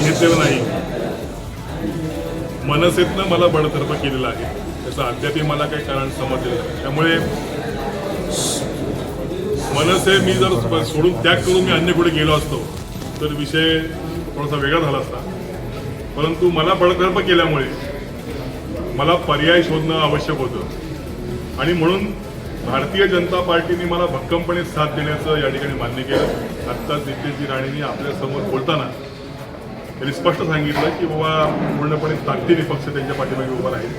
घेतलेलं नाही. मनसेतनं मला बडतर्फ केलेलं आहे. त्याचं अद्यापही मला काही कारण समजलेलं नाही. त्यामुळे मनसे मी जर सोडून त्याग करून मी अन्य कुठे गेलो असतो तर विषय थोडासा वेगळा झाला असता. परंतु मला बडतर्फ केल्यामुळे मला पर्याय शोधणं आवश्यक होतं. आणि म्हणून भारतीय जनता पार्टीने मला भक्कमपणे साथ देण्याचं या ठिकाणी मान्य केलं. आत्ताच नितेशजी राणेंनी आपल्यासमोर बोलताना त्यांनी स्पष्ट सांगितलं की बाबा पूर्णपणे ताकदीने पक्ष त्यांच्या पाठीमागे उभा राहील.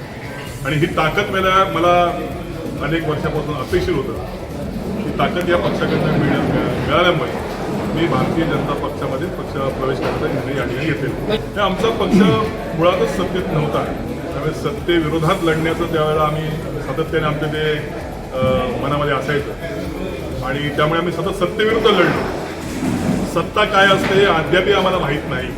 आणि ही ताकद मला मला अनेक वर्षापासून अपेक्षित होतं ही ताकद या पक्षाकडनं मिळ मिळाल्यामुळे मी भारतीय जनता पक्षामध्ये पक्ष प्रवेश करण्याचा निर्णय या ठिकाणी घेतलेला आमचा पक्ष मुळातच सत्तेत नव्हता. त्यामुळे सत्तेविरोधात लढण्याचं त्यावेळेला आम्ही सातत्याने आमचं ते मनामध्ये असायचं. आणि त्यामुळे आम्ही सतत सत्तेविरुद्ध लढलो. सत्ता काय असते हे अद्यापही आम्हाला माहीत नाही.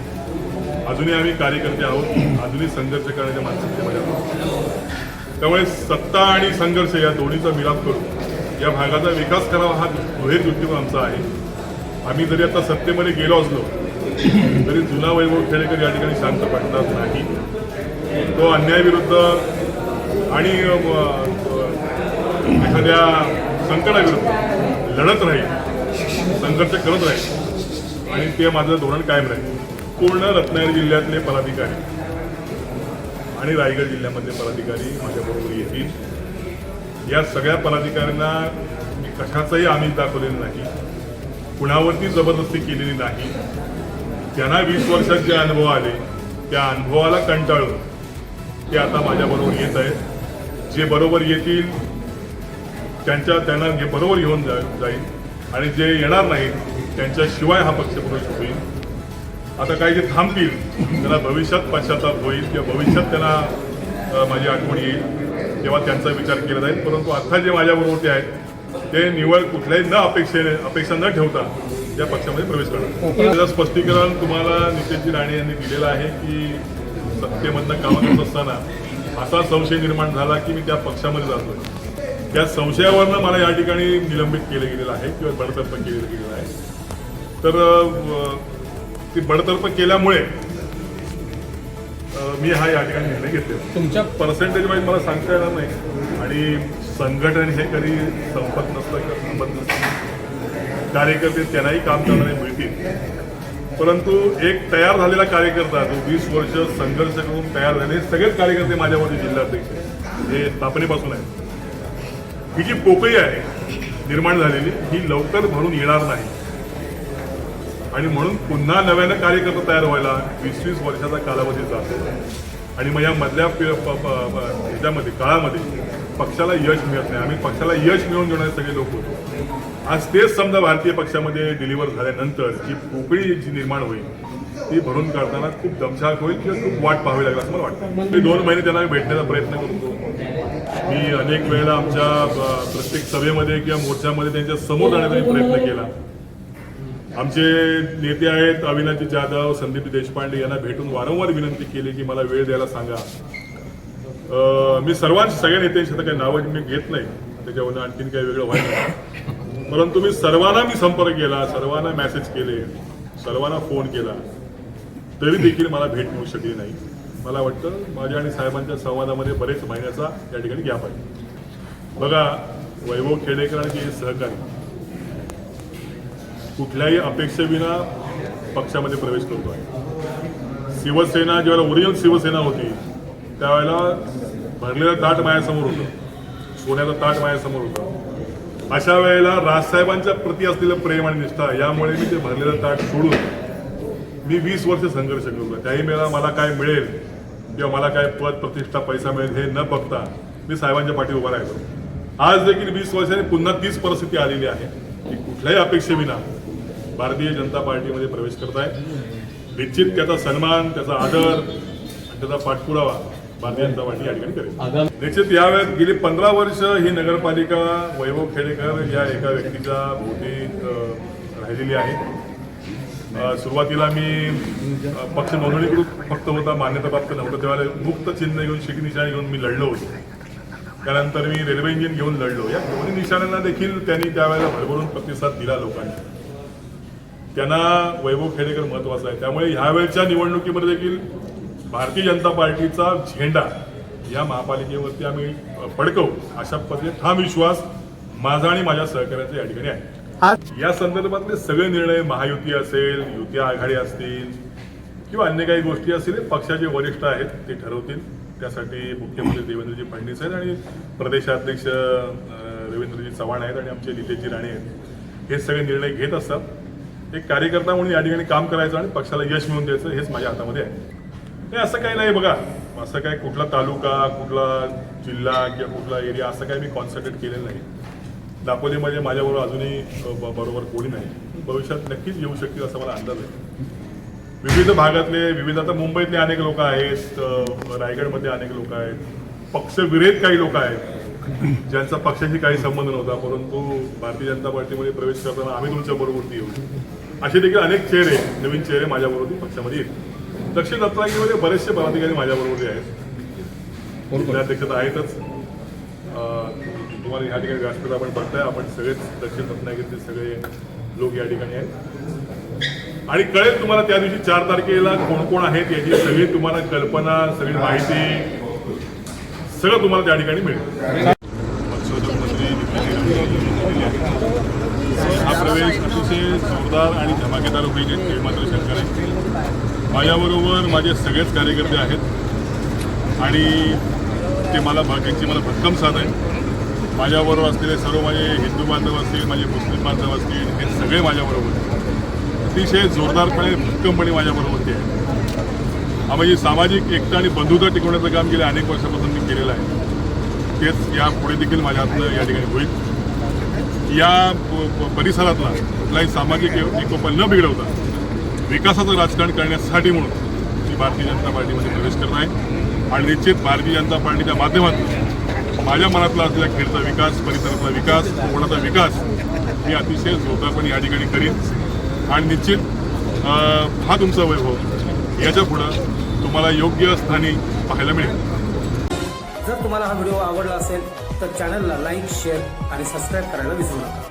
अजूनही आम्ही कार्यकर्ते आहोत अजूनही संघर्ष करण्याच्या मानसिकतेमध्ये आहोत त्यामुळे सत्ता आणि संघर्ष या दोन्हीचा मिलाप करून या भागाचा विकास करावा हा दुहेर दृष्टिकोन आमचा आहे. आम्ही जरी आता सत्तेमध्ये गेलो असलो तरी जुना वैभव खेडेकर या ठिकाणी शांत पडणार नाही. तो अन्यायाविरुद्ध आणि एखाद्या संकटाविरुद्ध लढत राहील संघर्ष करत राहील आणि ते माझं धोरण कायम राहील. पूर्ण रत्नागिरी जिल्ह्यातले पदाधिकारी आणि रायगड जिल्ह्यामधले पदाधिकारी माझ्याबरोबर येतील. या सगळ्या पदाधिकाऱ्यांना मी कशाचाही आमिष दाखवलेलं नाही कुणावरती जबरदस्ती केलेली नाही. त्यांना वीस वर्षात जे अनुभव आले त्या अनुभवाला कंटाळून ते आता माझ्याबरोबर येत आहेत. जे बरोबर येतील त्यांच्या त्यांना घे बरोबर घेऊन जा जाईल आणि जे येणार नाहीत त्यांच्याशिवाय हा पक्ष प्रवेश होईल आता काही जे थांबतील त्यांना भविष्यात पश्चाताप होईल किंवा भविष्यात त्यांना माझी आठवण येईल तेव्हा त्यांचा विचार केला जाईल. परंतु आता जे माझ्याबरोबर ते आहेत ते निवड कुठल्याही न अपेक्षेने अपेक्षा न ठेवता या पक्षामध्ये प्रवेश करणार. त्याचं स्पष्टीकरण तुम्हाला नितेशजी राणे यांनी दिलेलं आहे की सत्तेमधनं कामं करत असताना असा संशय निर्माण झाला की मी त्या पक्षामध्ये जातो त्या संशयावरनं मला या ठिकाणी निलंबित केलं गेलेलं आहे किंवा बडतर्फ केलेलं गेलेलं आहे. तर ती बडतर्फ केल्यामुळे मी हा या ठिकाणी निर्णय घेतलेला तुमच्या पर्सेंटेज वाईज मला सांगता येणार नाही. आणि संघटन हे कधी संपत नसतं किंवा थांबत नसतं. कार्यकर्ते त्यांनाही काम करणारे मिळतील. परंतु एक तयार झालेला कार्यकर्ता जो वीस वर्ष संघर्ष करून तयार झाले सगळेच कार्यकर्ते माझ्यामध्ये जिल्हाध्यक्ष आहेत. हे स्थापनेपासून आहे ही जी पोकळी आहे निर्माण झालेली ही लवकर भरून येणार नाही. आणि म्हणून पुन्हा नव्यानं कार्यकर्ता तयार व्हायला वीस वीस वर्षाचा कालावधी जातो. आणि मग या मधल्या ह्याच्यामध्ये काळामध्ये पक्षाला यश मिळत नाही. आम्ही पक्षाला यश मिळवून देणारे सगळे लोक होतो. आज तेच समजा भारतीय पक्षामध्ये डिलिव्हर झाल्यानंतर जी पोकळी जी निर्माण होईल ती भरून काढताना खूप दमछाक होईल किंवा खूप वाट पाहावी लागेल असं मला वाटतं. मी दोन महिने त्यांना भेटण्याचा प्रयत्न करतो. मी अनेक वेळेला आमच्या प्रत्येक सभेमध्ये किंवा मोर्चामध्ये त्यांच्यासमोर जाण्याचा प्रयत्न केला. आमचे नेते आहेत अविनाशी जाधव संदीप देशपांडे यांना भेटून वारंवार विनंती केली की मला वेळ द्यायला सांगा. मी सर्वांशी सगळ्या नेत्यांशी आता काही नावं मी घेत नाही. त्याच्यावरून आणखीन काही वेगळं व्हायचं परंतु मी सर्वांना मी संपर्क केला सर्वांना मेसेज केले सर्वांना फोन केला. तरी देखील मला भेट मिळू शकली नाही. मला वाटतं माझ्या आणि साहेबांच्या संवादामध्ये बरेच महिन्याचा या ठिकाणी गॅप आहे. बघा वैभव खेडेकर आणि सहकारी कुठल्याही अपेक्षेविना पक्षामध्ये प्रवेश करतो आहे. शिवसेना ज्यावेळेला ओरिजिनल शिवसेना होती त्यावेळेला भरलेलं ताट माझ्यासमोर होतं. सोन्याचं ताट मायासमोर होतं. अशा वेळेला राजसाहेबांच्या प्रती असलेलं प्रेम आणि निष्ठा यामुळे मी ते भरलेलं ताट सोडून मी वीस वर्ष संघर्ष करतो त्याही वेळेला मला काय मिळेल किंवा मला काय पद प्रतिष्ठा पैसा मिळेल हे न बघता मी साहेबांच्या पाठी उभा राहिलो. आज देखील वीस वर्षांनी पुन्हा तीच परिस्थिती आलेली आहे की कुठल्याही अपेक्षेविना भारतीय जनता पार्टीमध्ये प्रवेश करत आहे निश्चित त्याचा सन्मान त्याचा आदर आणि त्याचा पाठपुरावा भारतीय जनता पार्टी या ठिकाणी करेल. निश्चित यावेळेस गेली पंधरा वर्ष ही नगरपालिका वैभव खेडेकर या एका व्यक्तीच्या भोवती राहिलेली आहे. सुरुवातीला मी पक्ष नोंदणीकृत फक्त होता मान्यताप्राप्त नव्हतं. त्यावेळेला मुक्त चिन्ह घेऊन शिक निशाणी घेऊन मी लढलो होतो. त्यानंतर मी रेल्वे इंजिन घेऊन लढलो. या दोन्ही निशाण्यांना देखील त्यांनी त्यावेळेला भरभरून प्रतिसाद दिला लोकांनी. त्यांना वैभव खेडेकर महत्वाचं आहे. त्यामुळे ह्यावेळच्या निवडणुकीमध्ये देखील भारतीय जनता पार्टीचा झेंडा या महापालिकेवरती आम्ही फडकवू अशा पद्धतीने ठाम विश्वास माझा आणि माझ्या सहकार्याचा या ठिकाणी आहे. या संदर्भातले सगळे निर्णय महायुती असेल युती आघाडी असतील किंवा अन्य काही गोष्टी असतील पक्षाचे वरिष्ठ आहेत ते ठरवतील. त्यासाठी मुख्यमंत्री देवेंद्रजी फडणवीस आहेत आणि प्रदेशाध्यक्ष रवींद्रजी चव्हाण आहेत आणि आमचे नितेशजी राणे आहेत. हे सगळे निर्णय घेत असतात. एक कार्यकर्ता म्हणून या ठिकाणी काम करायचं आणि पक्षाला यश मिळवून द्यायचं हेच माझ्या हातामध्ये आहे. नाही असं काही नाही बघा. असं काय कुठला तालुका कुठला जिल्हा किंवा कुठला एरिया असं काही मी कॉन्सन्ट्रेट केलेलं नाही. दापोलीमध्ये माझ्याबरोबर अजूनही ब- बरोबर कोणी नाही. भविष्यात नक्कीच येऊ शकतील असा मला अंदाज आहे. विविध भागातले विविध आता मुंबईतले अनेक लोक आहेत रायगडमध्ये अनेक लोक आहेत पक्षविरहित काही लोक आहेत. ज्यांचा पक्षाशी काही संबंध नव्हता परंतु भारतीय जनता पार्टीमध्ये प्रवेश करताना आम्ही तुमच्या बरोबरती येऊ असे देखील अनेक चेहरे नवीन चेहरे माझ्याबरोबर पक्षामध्ये येतील दक्षिण रत्नागिरीमध्ये बरेचसे पदाधिकारी माझ्याबरोबर आहेत. जिल्हाध्यक्ष तर आहेतच. तुम्हाला या ठिकाणी व्यासपीठ आपण बघताय आपण सगळेच दक्षिण रत्नागिरीचे सगळे लोक या ठिकाणी आहेत. आणि कळेल तुम्हाला त्या दिवशी चार तारखेला कोण कोण आहेत याची सगळी तुम्हाला कल्पना सगळी माहिती सगळं तुम्हाला त्या ठिकाणी मिळेल. हा प्रवेश अतिशय जोरदार आणि धमाकेदार होईल मात्र शंका आहे माझ्याबरोबर माझे सगळेच कार्यकर्ते आहेत आणि ते मला भाग्याची मला भक्कम साथ आहे. माझ्याबरोबर असलेले सर्व माझे हिंदू बांधव असतील माझे मुस्लिम बांधव असतील हे सगळे माझ्याबरोबर अतिशय जोरदारपणे भक्कमपणे माझ्याबरोबर ते आहेत. म्हणजे सामाजिक एकता आणि बंधुता टिकवण्याचं काम गेल्या अनेक वर्षापासून मी केलेलं आहे. तेच या पुढे देखील माझ्या हातनं या ठिकाणी होईल. या प- प- परिसरातला कुठलाही सामाजिक ए- एकोपा न बिघडवता विकासाचं राजकारण करण्यासाठी म्हणून मी भारतीय जनता पार्टीमध्ये प्रवेश करत आहे. आणि निश्चित भारतीय जनता पार्टीच्या माध्यमातून माझ्या मनातला असलेला खेळचा विकास परिसरातला विकास कोकणाचा विकास मी अतिशय जोरदारपणे या ठिकाणी करीन. आणि निश्चित हा तुमचा वैभव. याच्या पुढं तुम्हाला योग्य स्थानी पाहायला मिळेल. जर तुम्हाला हा व्हिडिओ आवडला असेल तर चॅनलला लाईक शेअर आणि सबस्क्राईब करायला विसरू नका.